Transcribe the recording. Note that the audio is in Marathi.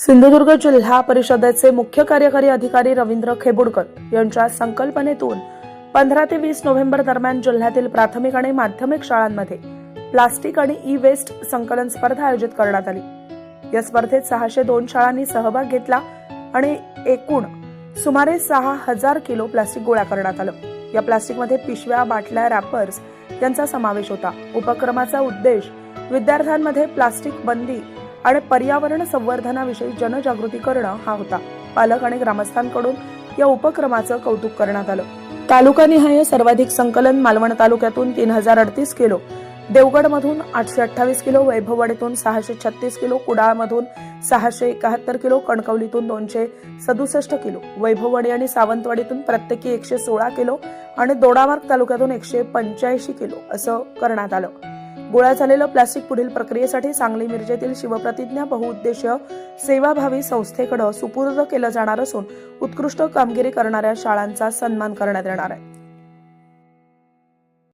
सिंधुदुर्ग जिल्हा परिषदेचे मुख्य कार्यकारी अधिकारी रवींद्र खेबुडकर यांच्या संकल्पनेतून पंधरा ते वीस नोव्हेंबर दरम्यान जिल्ह्यातील प्राथमिक आणि माध्यमिक शाळांमध्ये प्लास्टिक आणि ई वेस्ट संकलन स्पर्धा आयोजित करण्यात आली. या स्पर्धेत सहाशे दोन शाळांनी सहभाग घेतला आणि एकूण सुमारे सहा हजार किलो प्लास्टिक गोळा करण्यात आलं. या प्लास्टिकमध्ये पिशव्या बाटल्या रॅपर्स यांचा समावेश होता. उपक्रमाचा उद्देश विद्यार्थ्यांमध्ये प्लास्टिक बंदी आणि पर्यावरण संवर्धनाविषयी जनजागृती करणं हा होता. पालक आणि ग्रामस्थांकडून या उपक्रमाचं कौतुक करण्यात आलं. तालुकानिहाय सर्वाधिक संकलन मालवण तालुक्यातून तीन हजार अडतीस किलो देवगडमधून आठशे अठ्ठावीस किलो वैभववाडीतून सहाशे छत्तीस किलो कुडाळमधून सहाशे एकाहत्तर किलो कणकवलीतून दोनशे सदुसष्ट किलो वैभववाडी आणि सावंतवाडीतून प्रत्येकी एकशे सोळा किलो आणि दोडामार्ग तालुक्यातून एकशे पंच्याऐंशी किलो असं करण्यात आलं. गोळा झालेलं प्लास्टिक पुढील प्रक्रियेसाठी सांगली मिरजेतील शिवप्रतिज्ञा बहुउद्देशीय सेवाभावी संस्थेकडे सुपूर्द केलं जाणार असून उत्कृष्ट कामगिरी करणाऱ्या शाळांचा सन्मान करण्यात येणार आहे.